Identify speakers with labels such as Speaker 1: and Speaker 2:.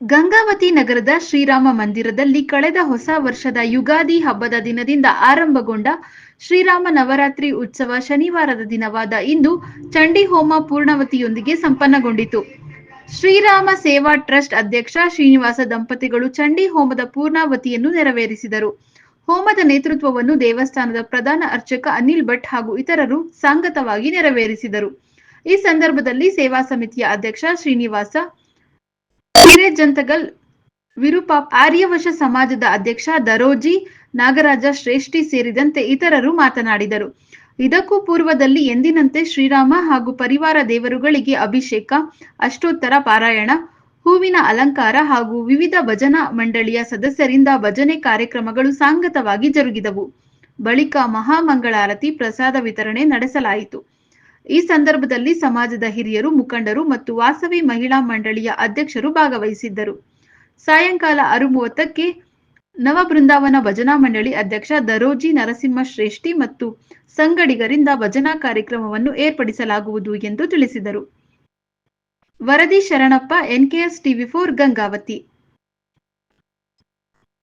Speaker 1: ಗಂಗಾವತಿ ನಗರದ ಶ್ರೀರಾಮ ಮಂದಿರದಲ್ಲಿ ಕಳೆದ ಹೊಸ ವರ್ಷದ ಯುಗಾದಿ ಹಬ್ಬದ ದಿನದಿಂದ ಆರಂಭಗೊಂಡ ಶ್ರೀರಾಮ ನವರಾತ್ರಿ ಉತ್ಸವ ಶನಿವಾರದ ದಿನವಾದ ಇಂದು ಚಂಡಿ ಹೋಮ ಪೂರ್ಣವತಿಯೊಂದಿಗೆ ಸಂಪನ್ನಗೊಂಡಿತು. ಶ್ರೀರಾಮ ಸೇವಾ ಟ್ರಸ್ಟ್ ಅಧ್ಯಕ್ಷ ಶ್ರೀನಿವಾಸ ದಂಪತಿಗಳು ಚಂಡಿ ಹೋಮದ ಪೂರ್ಣಾವತಿಯನ್ನು ನೆರವೇರಿಸಿದರು. ಹೋಮದ ನೇತೃತ್ವವನ್ನು ದೇವಸ್ಥಾನದ ಪ್ರಧಾನ ಅರ್ಚಕ ಅನಿಲ್ ಭಟ್ ಹಾಗೂ ಇತರರು ಸಾಂಗತವಾಗಿ ನೆರವೇರಿಸಿದರು. ಈ ಸಂದರ್ಭದಲ್ಲಿ ಸೇವಾ ಸಮಿತಿಯ ಅಧ್ಯಕ್ಷ ಶ್ರೀನಿವಾಸ ಹಿರೇಜಂತಗಲ್ ವಿರೂಪ ಆರ್ಯವಶ ಸಮಾಜದ ಅಧ್ಯಕ್ಷ ದರೋಜಿ ನಾಗರಾಜ ಶ್ರೇಷ್ಠಿ ಸೇರಿದಂತೆ ಇತರರು ಮಾತನಾಡಿದರು. ಇದಕ್ಕೂ ಪೂರ್ವದಲ್ಲಿ ಎಂದಿನಂತೆ ಶ್ರೀರಾಮ ಹಾಗೂ ಪರಿವಾರ ದೇವರುಗಳಿಗೆ ಅಭಿಷೇಕ, ಅಷ್ಟೋತ್ತರ ಪಾರಾಯಣ, ಹೂವಿನ ಅಲಂಕಾರ ಹಾಗೂ ವಿವಿಧ ಭಜನಾ ಮಂಡಳಿಯ ಸದಸ್ಯರಿಂದ ಭಜನೆ ಕಾರ್ಯಕ್ರಮಗಳು ಸಾಂಗತವಾಗಿ ಜರುಗಿದವು. ಬಳಿಕ ಮಹಾಮಂಗಳಾರತಿ ಪ್ರಸಾದ ವಿತರಣೆ ನಡೆಸಲಾಯಿತು. ಈ ಸಂದರ್ಭದಲ್ಲಿ ಸಮಾಜದ ಹಿರಿಯರು, ಮುಖಂಡರು ಮತ್ತು ವಾಸವಿ ಮಹಿಳಾ ಮಂಡಳಿಯ ಅಧ್ಯಕ್ಷರು ಭಾಗವಹಿಸಿದ್ದರು. ಸಾಯಂಕಾಲ ಆರು ಮೂವತ್ತಕ್ಕೆ ನವ ಬೃಂದಾವನ ಭಜನಾ ಮಂಡಳಿ ಅಧ್ಯಕ್ಷ ದರೋಜಿ ನರಸಿಂಹ ಶ್ರೇಷ್ಠಿ ಮತ್ತು ಸಂಗಡಿಗರಿಂದ ಭಜನಾ ಕಾರ್ಯಕ್ರಮವನ್ನು ಏರ್ಪಡಿಸಲಾಗುವುದು ಎಂದು ತಿಳಿಸಿದರು. ವರದಿ Sharanappa, NKS TV four Gangavathi.